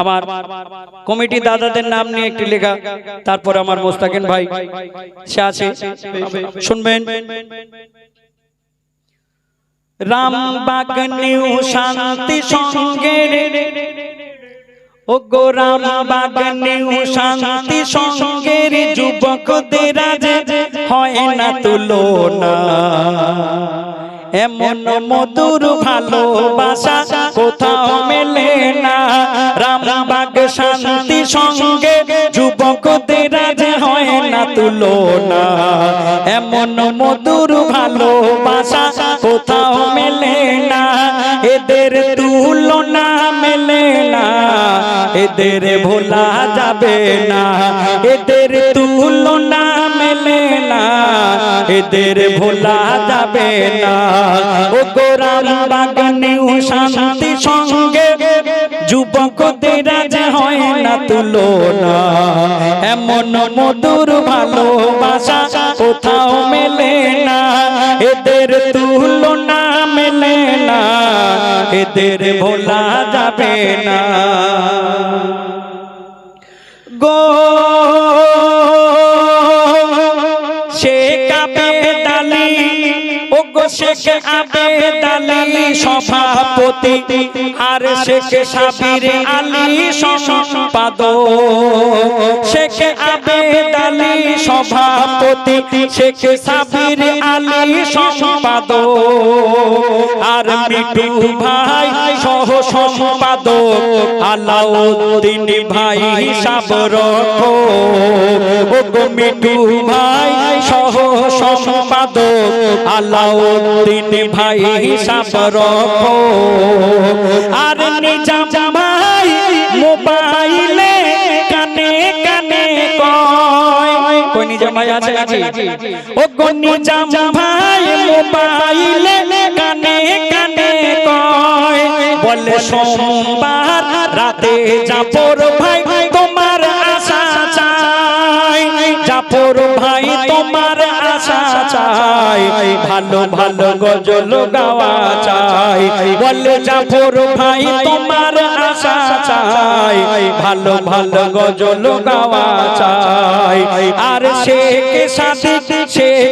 আমার কমিটি দাদাদের নাম নিয়ে একটি লেখা, তারপর আমার মোস্তাকিন ভাই সে আছে। শুনবেন? রাম নিউ শান্তি সঙ্গের, ও গো রাম নিউ শান্তি সঙ্গের যুবকদের হয় না তুলনা। এমন মধুর ভালোবাসা কোথাও মেলে না। রামবাগ শান্তি সঙ্গে যুবকদের আজ হয় না তুলনা। এমন মধুর ভালোবাসা কোথাও মেলে না। এদের তুলনা মেলে না। এদের ভোলা যাবে না। এদের তুলনা মেলে না এদের ভোলা যাবে না। ও গোরাম বাগানে শান্তি সঙ্গে যুবকদের হয় না তুলনা। এমন মধুর ভালোবাসা কোথাও মেলে না। এদের মেলে না। এদের ভোলা যাবে না। গো শেখ আবে ডালি সভাপতি। আর শেখ সাবির আলী সম্পাদক। শেখ আবে ডালি সভাপতি। শেখ সাবির আলী সম্পাদক। আর মিটু ভাই সহ সম্পাদক। আলাউদ্দিন ভাই হিসাব ও মিটু ভাই সহ সম্পাদক। আলাউদ্দিন ভাই হিসাব রখো আর নিজাম ভাই মোবাইলে কানে কানে কয়। কই নিজাম আছে নাকি? ও গো নিজাম ভাই মোবাইলে কানে কানে কয়। বলে সোমবার রাতে জাপর ভাই তোমার আশা চাই জাপর ভাই তোমার আশা চাই ভালো ভালো গজল গাওয়া বলে জাফর ভাই, তোমার আশা চাই। ভালো ভালো গজল গাওয়া চাই। আর সে কে সাথে শেখ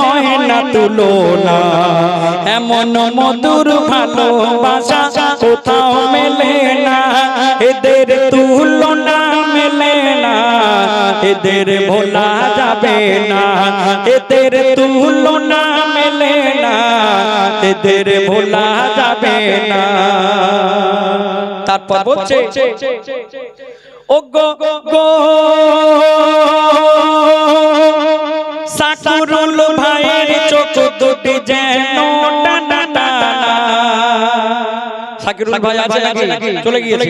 হয় না তুলনা। এমন মধুর ভালোবাসা কোথাও মেলে না। এদের তুলনা মেলে না। এদের ভোলা যাবে না। এদের তুলনা মেলে না। এদের ভোলা যাবে না। তারপর বলছে ও গো গো। সাকুরুল ভাইয়ের চোখ দুটি যেন টানা সাকিরুল ভাই আছে নাকি? চলে গিয়েছে।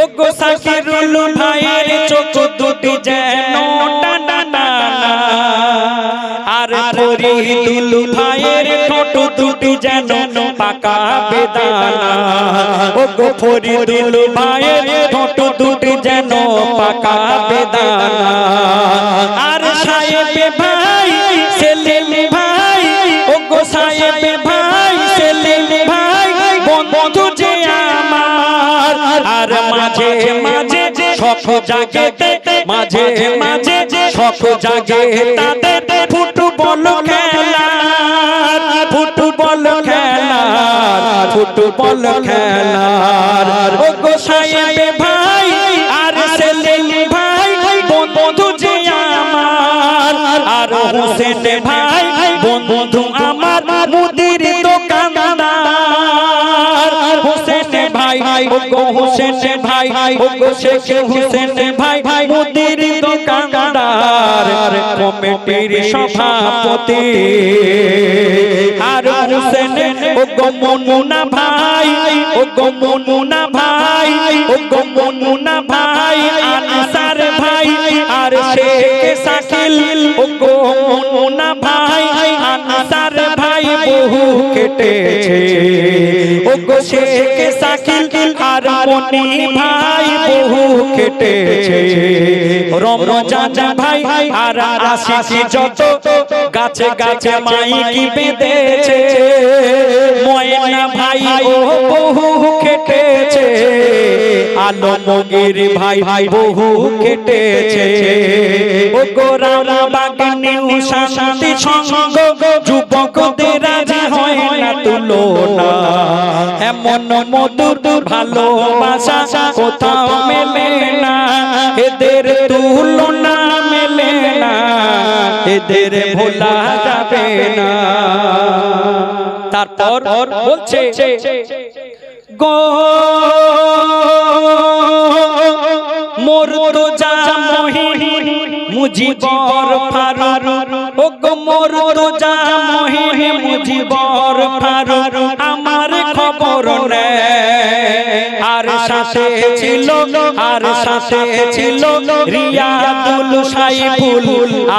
ও গো সাকিরুল ভাইয়ের চোখ দুটি যেন টানা আর ফরিদুল ভাইয়ের ঠোঁট দুটি যেন পাকা বেদানা। ও গো ফরিদুল ভাইয়ের ঠোঁট দুটি যেন পাকা বেদানা। আর সাহেব সেলিম ভাই, ও গো সাহেব ভাই, সেলিম ভাই, বন্ধু যে আমার, আর মাঝে মাঝে শখ জাগে মাঝে মাঝে শখ জাগে তাদের ফুটবল খেলা ফুটবল খেলা ফুটবল খেলার, ও গো সাহেব ভাই ও শেখ হোসেন ভাই মুদির দোকানদার কমিটির সভাপতি। আর হোসেন ও গো ভাই ও গো ভাই ও গো ভাই আনসার ভাই আর শেখ শাকিল ও গো ভাই আনসার ভাই বহু কেটেছে। ও গো শেখ শাকিল আর মনি ভাই বহু কেটেছে রমজান ভাই আর আশিকি যত গাছে গাছে মাইকি বেঁধেছে। ময়না ভাই ও বহু কেটেছে আলমগীর ভাই ভাই বহু কেটেছে ও গোরারা বাগানে শান্তি সঙ্গ, যুবকদের রাজি হয় না তুলনা। এমন মধুর ভালোবাসা, কোথাও মেলে না। এদের তুলনা মেলে না। এদের ভোলা যাবে না। তারপর বলছে, গো মোর যা মহি মোর তো যা মহি মুজিবর ফারুর আমার খবর নেয় আর সাথে ছিল, আর সাথে ছিল রিয়াদুল সাইফুল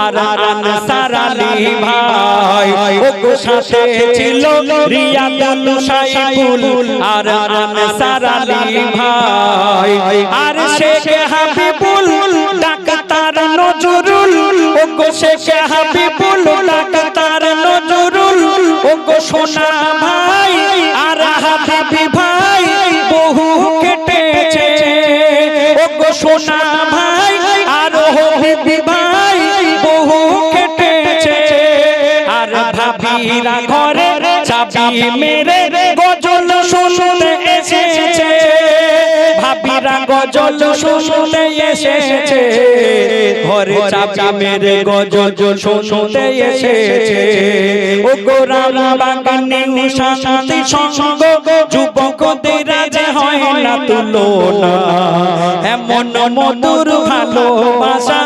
আর আনসার আলী ভাই। ও সাথে ছিল রিয়াদুল সাইফুল আর আনসার আলী ভাই। আর শেখ হাবিবুল ডাক্তার নজরুল, ও শেখ হাবিবুল ডাক্তার ভাবিরা ঘরে চাবি মেরে গজল শুনতে এসেছে। ভাবিরা গজল শুনতে এসেছে। ঘরে চাবি মেরে গজল শুনতে এসেছে। ও গোরাম বাগানে শান্তি সঙ্গ। যুবকদের রাজে হয় না তুলনা। এমন মধুর ভালোবাসা।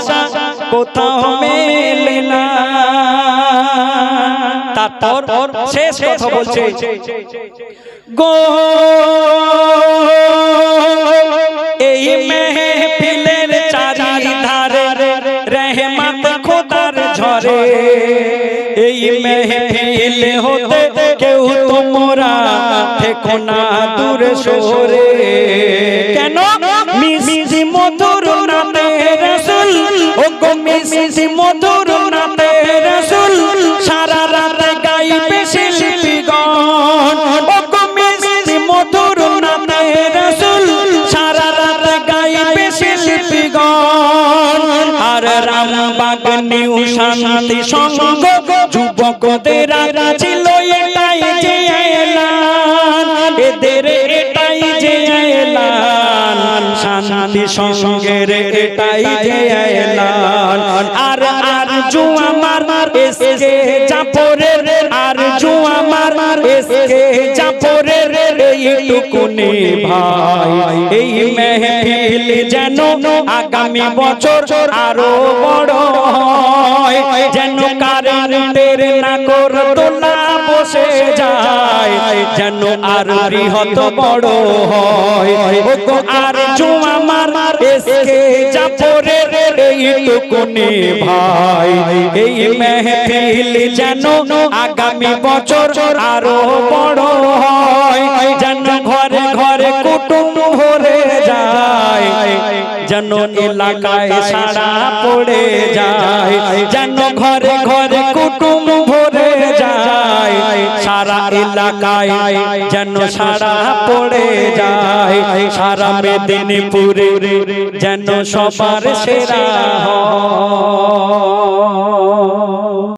কোথাও কথা বলছে। গো এই মেহফিলের চারি ধারে রহমত খোদার ঝরে। এই মেহফিল হতে কেউ তোমরা থেকো না দূর সরে কেন? মিষ্টি মধুর নাতে রসুল। ও গো মিষ্টি মধুর নাতে রসুল। সারা রাত গাইবে শিল্পীগণ যুবকদের ছিল এটাই যে এলান। এদের এটাই যে এলান। শান্তি এটাই যে এলান। আর আর জু আমার আর জু আমার ভাই। এই মেহফিল যেন আগামী বছর আরও বড় যেন বসে যায়, যেন আর বড় হয়। আর জু আমার এসকে চাপরের এইটুকুনি ভাই। এই মেহফিল যেন আগামী বছর আরও বড় হয়, যেন ঘরে ঘরে কুটুম ভরে যায়, যেন এলাকায় সারা পড়ে যায়, যেন ঘরে এলাকায় যেন সারা পড়ে যায় সারা মেদিনীপুরে যেন সবার সেরা হয়।